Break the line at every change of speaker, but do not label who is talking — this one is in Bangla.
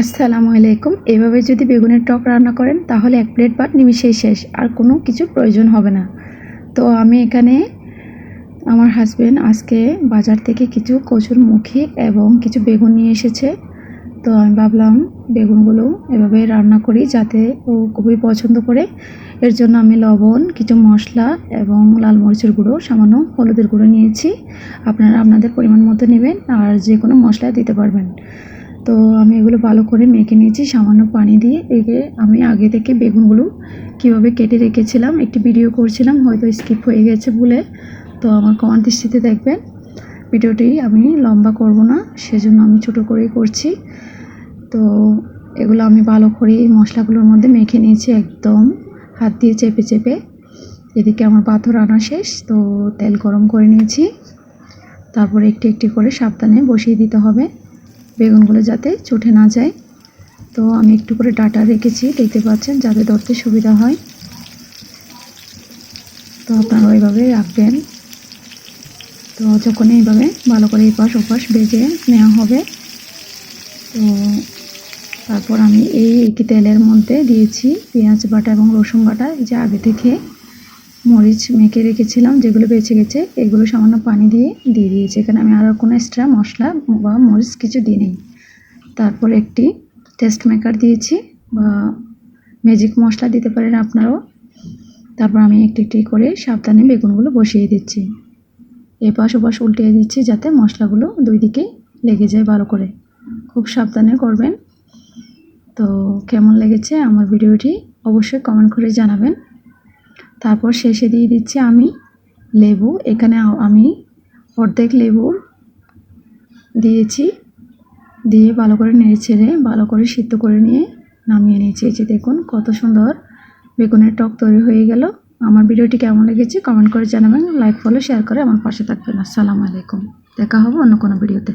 আসসালামু আলাইকুম। এভাবে যদি বেগুনের টক রান্না করেন, তাহলে এক প্লেট ভাত নিমিশেই শেষ, আর কোনো কিছু প্রয়োজন হবে না। তো আমি এখানে আমার হাজবেন্ড আজকে বাজার থেকে কিছু কচুর মুখি এবং কিছু বেগুন নিয়ে এসেছে। তো আমি ভাবলাম বেগুনগুলো এভাবে রান্না করি যাতে ও খুবই পছন্দ করে। এর জন্য আমি লবণ, কিছু মশলা এবং লাল মরিচের গুঁড়ো, সামান্য হলুদের গুঁড়ো নিয়েছি। আপনারা আপনাদের পরিমাণ মতো নেবেন আর যে কোনো মশলা দিতে পারবেন। তো আমি এগুলো ভালো করে মেখে নিয়েছি, সামান্য পানি দিয়ে। এগে আমি আগে থেকে বেগুনগুলো কীভাবে কেটে রেখেছিলাম, একটি ভিডিও করছিলাম, হয়তো স্কিপ হয়ে গেছে বলে। তো আমার কমান দৃষ্টিতে দেখবেন। ভিডিওটি আমি লম্বা করব না, সেজন্য আমি ছোট করেই করছি। তো এগুলো আমি ভালো করে মশলাগুলোর মধ্যে মেখে নিয়েছি একদম। হাত দিয়ে চেপে চেপে। এদিকে আমার পাথর আনা শেষ, তো তেল গরম করে নিয়েছি। তারপরে একটি একটি করে সাবধানে বসিয়ে দিতে হবে। বেগুনগুলো যাতে চটে না যায়। তো আমি একটু করে ডাটা রেখেছি, দেখতে পাচ্ছেন, যাতে ধরতে সুবিধা হয়। তো আপনারা ওইভাবে রাখবেন। তো যখন এইভাবে ভালো করে এপাশ ওপাশ বেজে নেওয়া হবে, তো তারপর আমি এই একটি তেলের মধ্যে দিয়েছি পেঁয়াজ বাটা এবং রসুন বাটা যে আগে থেকে। মরিচ মেখে রেখেছিলাম, যেগুলো বেঁচে গেছে, এগুলো সামান্য পানি দিয়ে দিয়ে দিয়েছি। এখানে আমি আরও কোনো এক্সট্রা মশলা বা মরিচ কিছু দিই নেই। তারপর একটি টেস্ট মেকার দিয়েছি, বা ম্যাজিক মশলা দিতে পারেন আপনারাও। তারপর আমি একটি একটি করে সাবধানে বেগুনগুলো বসিয়ে দিচ্ছি। এপাশ ওপাশ উল্টিয়ে দিচ্ছি, যাতে মশলাগুলো দুই দিকে লেগে যায় ভালো করে। খুব সাবধানে করবেন। তো কেমন লেগেছে আমার ভিডিওটি অবশ্যই কমেন্ট করে জানাবেন। তারপর শেষে দিয়ে দিচ্ছি আমি লেবু। এখানে আমি অর্ধেক লেবু দিয়েছি। দিয়ে ভালো করে নেড়ে ছেড়ে ভালো করে সিদ্ধ করে নিয়ে নামিয়ে নিয়েছি। এই যে দেখুন কত সুন্দর বেগুনের টক তৈরি হয়ে গেল। আমার ভিডিওটি কেমন লেগেছে কমেন্ট করে জানাবেন। লাইক, ফলো, শেয়ার করে আমার পাশে থাকবেন। আসসালামু আলাইকুম। দেখা হবে অন্য কোনো ভিডিওতে।